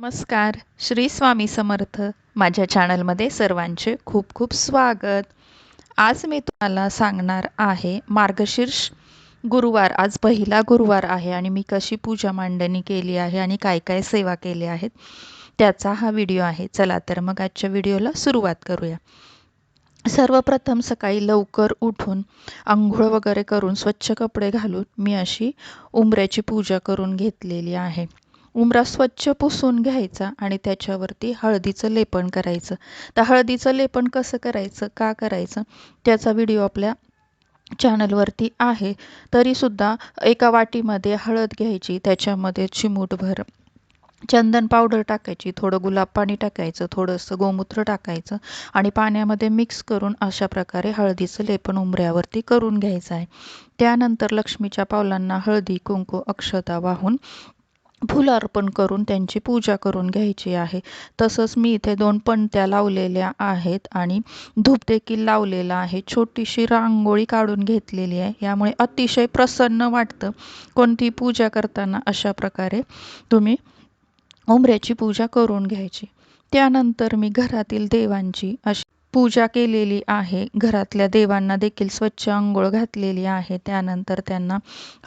नमस्कार. श्री स्वामी समर्थ. माझ्या चॅनलमध्ये सर्वांचे खूप खूप स्वागत. आज मी तुम्हाला सांगणार आहे मार्गशीर्ष गुरुवार. आज पहिला गुरुवार आहे आणि मी कशी पूजा मांडणी केली आहे आणि काय काय सेवा केल्या आहेत त्याचा हा व्हिडिओ आहे. चला तर मग आजच्या व्हिडिओला सुरुवात करूया. सर्वप्रथम सकाळी लवकर उठून आंघोळ वगैरे करून स्वच्छ कपडे घालून मी अशी उंबऱ्याची पूजा करून घेतलेली आहे. उमरा स्वच्छ पुसून घ्यायचा आणि त्याच्यावरती हळदीचं लेपन करायचं. तर हळदीचं लेपन कसं करायचं? का करायचं? त्याचा व्हिडिओ आपल्या चॅनलवरती आहे. तरीसुद्धा एका वाटीमध्ये हळद घ्यायची त्याच्यामध्ये चिमूटभर चंदन पावडर टाकायची थोडं गुलाब पाणी टाकायचं थोडंसं गोमूत्र टाकायचं आणि पाण्यामध्ये मिक्स करून अशा प्रकारे हळदीचं लेपन उंबऱ्यावरती करून घ्यायचं आहे. त्यानंतर लक्ष्मीच्या पावलांना हळदी कुंकू अक्षता वाहून फुलं अर्पण करून त्यांची पूजा करून घ्यायची आहे. तसंच मी इथे दोन पणत्या लावलेल्या आहेत आणि धूप देखील लावलेला आहे. छोटीशी रांगोळी काढून घेतलेली आहे. यामुळे अतिशय प्रसन्न वाटतं कोणती पूजा करताना अशा प्रकारे तुम्ही उमऱ्याची पूजा करून घ्यायची. त्यानंतर मी घरातील देवांची अशी पूजा केलेली आहे. घरातल्या देवांना देखील स्वच्छ अंघोळ घातलेली आहे. त्यानंतर त्यांना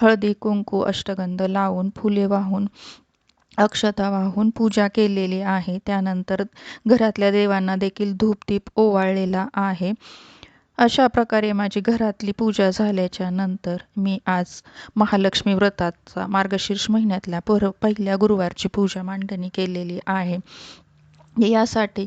हळदी कुंकू अष्टगंध लावून फुले वाहून अक्षता वाहून पूजा केलेली आहे. त्यानंतर घरातल्या देवांना देखील धूपदीप ओवाळलेला आहे. अशा प्रकारे माझी घरातली पूजा झाल्याच्यानंतर मी आज महालक्ष्मी व्रताचा मार्गशीर्ष महिन्यातल्या पर पहिल्या गुरुवारची पूजा मांडणी केलेली आहे. यासाठी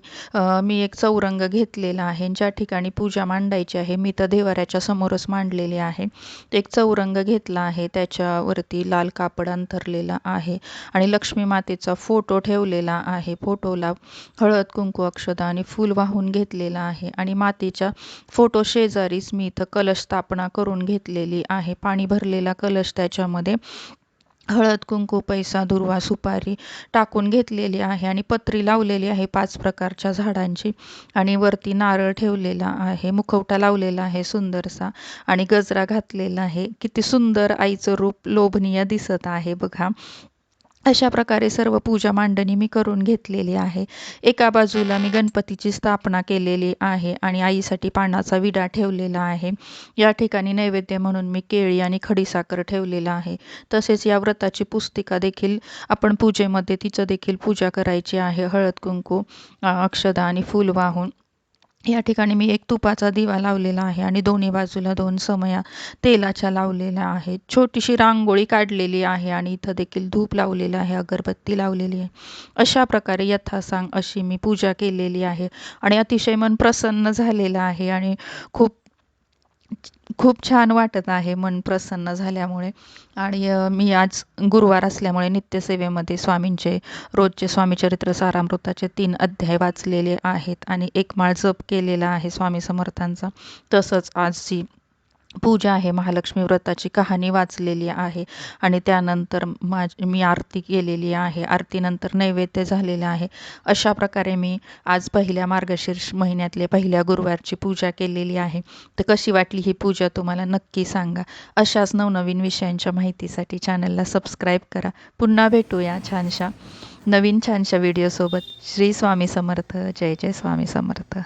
मी एक चौरंग घेतलेला आहे. ज्या ठिकाणी पूजा मांडायची आहे मी तर देवाऱ्याच्या समोरच मांडलेली आहे. एक चौरंग घेतला आहे त्याच्यावरती लाल कापड अंथरलेला आहे आणि लक्ष्मी मातेचा फोटो ठेवलेला आहे. फोटोला हळद कुंकू अक्षदा आणि फूल वाहून घेतलेला आहे आणि मातेच्या फोटो शेजारीच मी इथं कलश स्थापना करून घेतलेली आहे. पाणी भरलेला कलश त्याच्यामध्ये हळद कुंकू पैसा दुर्वा सुपारी टाकून घेतलेली आहे आणि पत्री लावलेली आहे पाच प्रकारच्या झाडांची. आणि वरती नारळ ठेवलेला आहे मुखवटा लावलेला आहे सुंदरसा आणि गजरा घातलेला आहे. किती सुंदर आईचं रूप लोभनीय दिसत आहे बघा. अशा प्रकारे सर्व पूजा मांडणी मी करून घेतलेली आहे. एका बाजूला मी गणपतीची स्थापना केलेली आहे आणि आईसाठी पानाचा विडा ठेवलेला आहे. या ठिकाणी नैवेद्य म्हणून मी केळी आणि खडीसाखर ठेवलेला आहे. तसेच या व्रताची पुस्तिका देखील आपण पूजेमध्ये तिचं देखील पूजा करायची आहे. हळद कुंकू अक्षदा आणि फूल वाहून या ठिकाणी मी एक तुपाचा दिवा लावलेला आहे आणि दोन्ही बाजूला दोन समया तेलाच्या लावलेल्या आहेत. छोटीशी रांगोळी काढलेली आहे आणि इथं देखील धूप लावलेलं आहे अगरबत्ती लावलेली आहे. अशा प्रकारे यथासांग अशी मी पूजा केलेली आहे आणि अतिशय मन प्रसन्न झालेलं आहे आणि खूप खूप छान वाटत आहे मन प्रसन्न झाल्यामुळे. आणि मी आज गुरुवार असल्यामुळे नित्यसेवेमध्ये स्वामींचे रोजचे स्वामीचरित्र सारामृताचे तीन अध्याय वाचलेले आहेत. आणि एक माळ जप केलेला आहे स्वामी समर्थांचा. तसंच आजची पूजा आहे महालक्ष्मी व्रताची कहाणी वाचलेली आहे आणि त्यानंतर माझ मी आरती केलेली आहे. आरतीनंतर नैवेद्य झालेलं आहे. अशा प्रकारे मी आज पहिल्या मार्गशीर्ष महिन्यातले पहिल्या गुरुवारची पूजा केलेली आहे. तर कशी वाटली ही पूजा तुम्हाला नक्की सांगा. अशाच नवनवीन विषयांच्या माहितीसाठी चॅनलला सबस्क्राईब करा. पुन्हा भेटूया छानशा नवीन छानशा व्हिडिओसोबत श्री स्वामी समर्थ. जय जय स्वामी समर्थ.